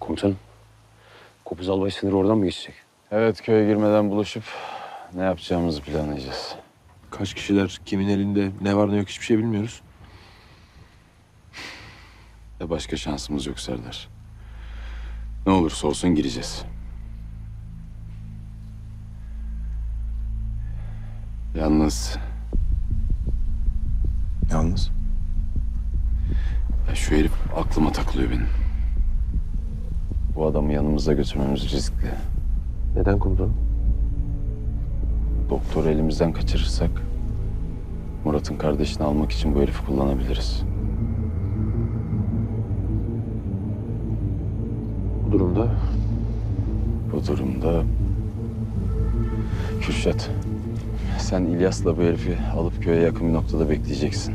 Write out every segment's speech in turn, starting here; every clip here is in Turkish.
Komutanım. Kopuz albay sınırı oradan mı geçecek? Evet köye girmeden buluşup ne yapacağımızı planlayacağız. Kaç kişiler, kimin elinde, ne var ne yok hiçbir şey bilmiyoruz. Ve başka şansımız yok Serdar. Ne olursa olsun gireceğiz. Yalnız Yalnız. ya şu herif aklıma takılıyor benim. Bu adamı yanımızda götürmemiz riskli. Neden komutanım? Doktoru elimizden kaçırırsak Murat'ın kardeşini almak için bu herifi kullanabiliriz. Bu durumda Bu durumda Kürşat sen İlyas'la bu herifi alıp köye yakın bir noktada bekleyeceksin.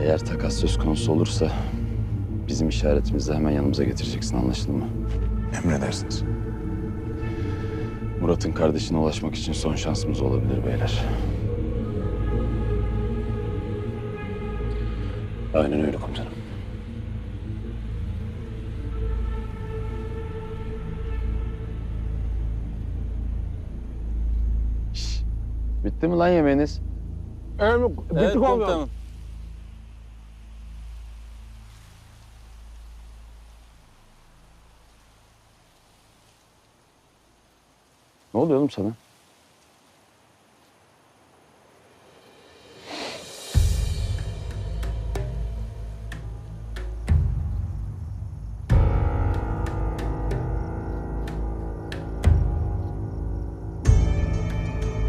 Eğer takas söz konusu olursa bizim işaretimizle hemen yanımıza getireceksin anlaşıldı mı? Emredersiniz. Murat'ın kardeşine ulaşmak için son şansımız olabilir beyler. aynen öyle komutanım. Bitti mi lan yemeğiniz? Evet komutanım. Ne oluyor oğlum sana?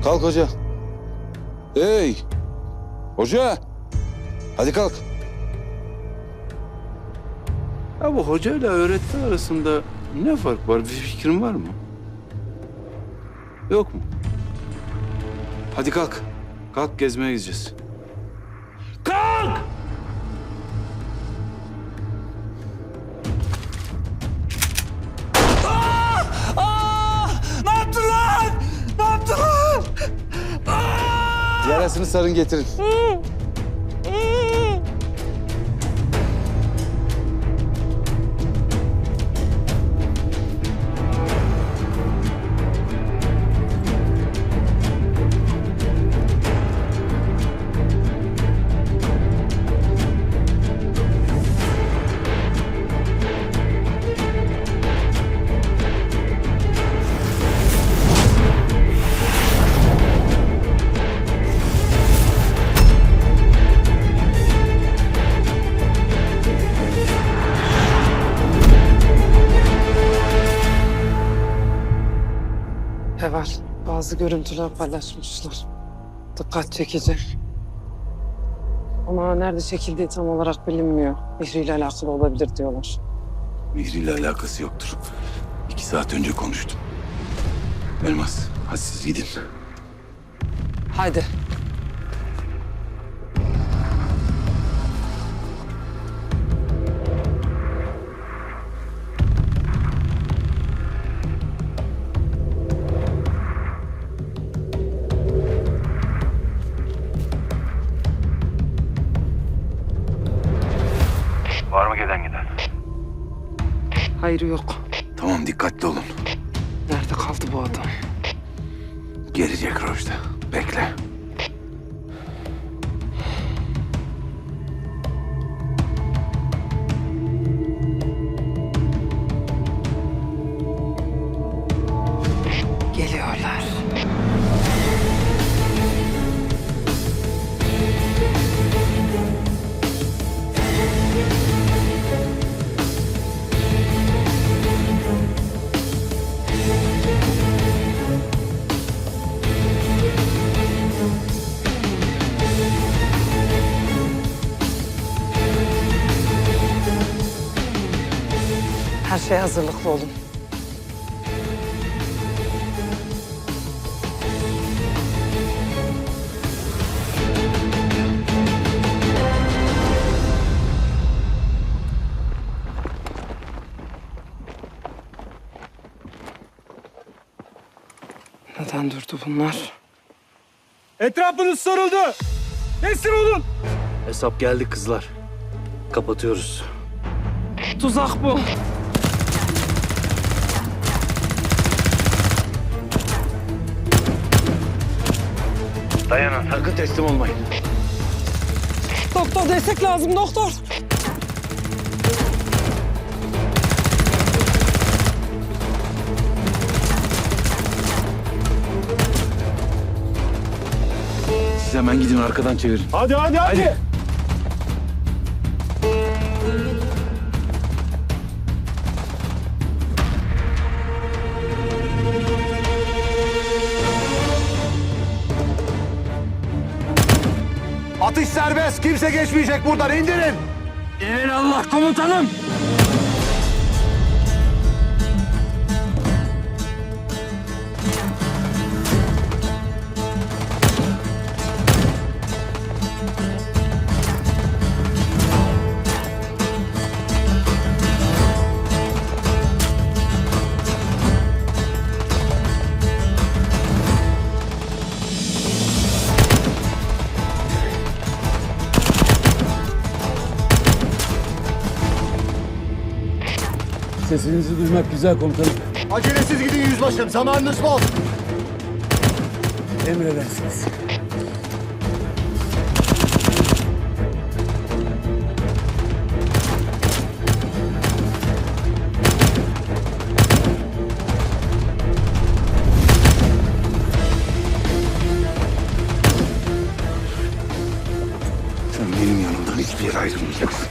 Kalk hoca. Hey! Hoca! Hadi kalk. Ya bu hoca ile öğretmen arasında ne fark var? Bir fikrin var mı? Yok mu? Hadi kalk. Kalk gezmeye gideceğiz. Kalk! Yarasını sarın getirin. Heval bazı görüntüler paylaşmışlar. Dikkat çekici. Ama nerede çekildiği tam olarak bilinmiyor. Mihri ile alakalı olabilir diyorlar. Mihri ile alakası yoktur. İki saat önce konuştum. Elmas, hadi siz gidin. Haydi. Var mı gelen giden? Hayır yok. Tamam dikkatli olun. Nerede kaldı bu adam? Gelecek Rojda. Bekle. Her şeye hazırlıklı olun. Neden durdu bunlar? Etrafınız sarıldı. Teslim olun. Hesap geldi kızlar. Kapatıyoruz. Tuzak bu. Dayanın sakın teslim olmayın. Doktor destek lazım doktor. Siz hemen gidin arkadan çevirin. Hadi hadi hadi. Atış Kimse geçmeyecek buradan. İndirin. Allah komutanım. Sesinizi duymak güzel komutanım. Acelesiz gidin yüzbaşım. Zamanınız bol. Emredersiniz. Sen benim yanımdan hiçbir yere ayrılmayacaksın.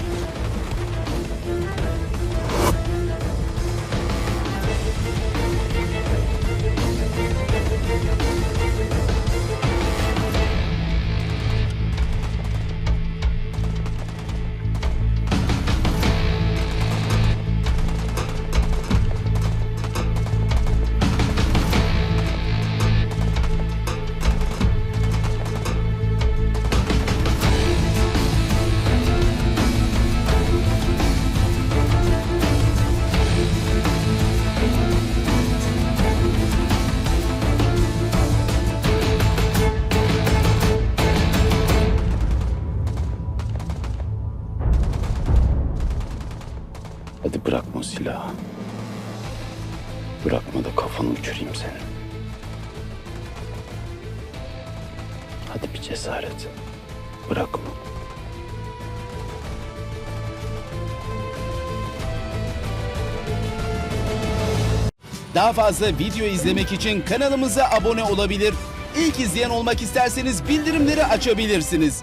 Hadi bırakma silahı. Bırakma da kafanı uçurayım senin. Hadi bir cesaret. Bırakma. Daha fazla video izlemek için kanalımıza abone olabilir. İlk izleyen olmak isterseniz bildirimleri açabilirsiniz.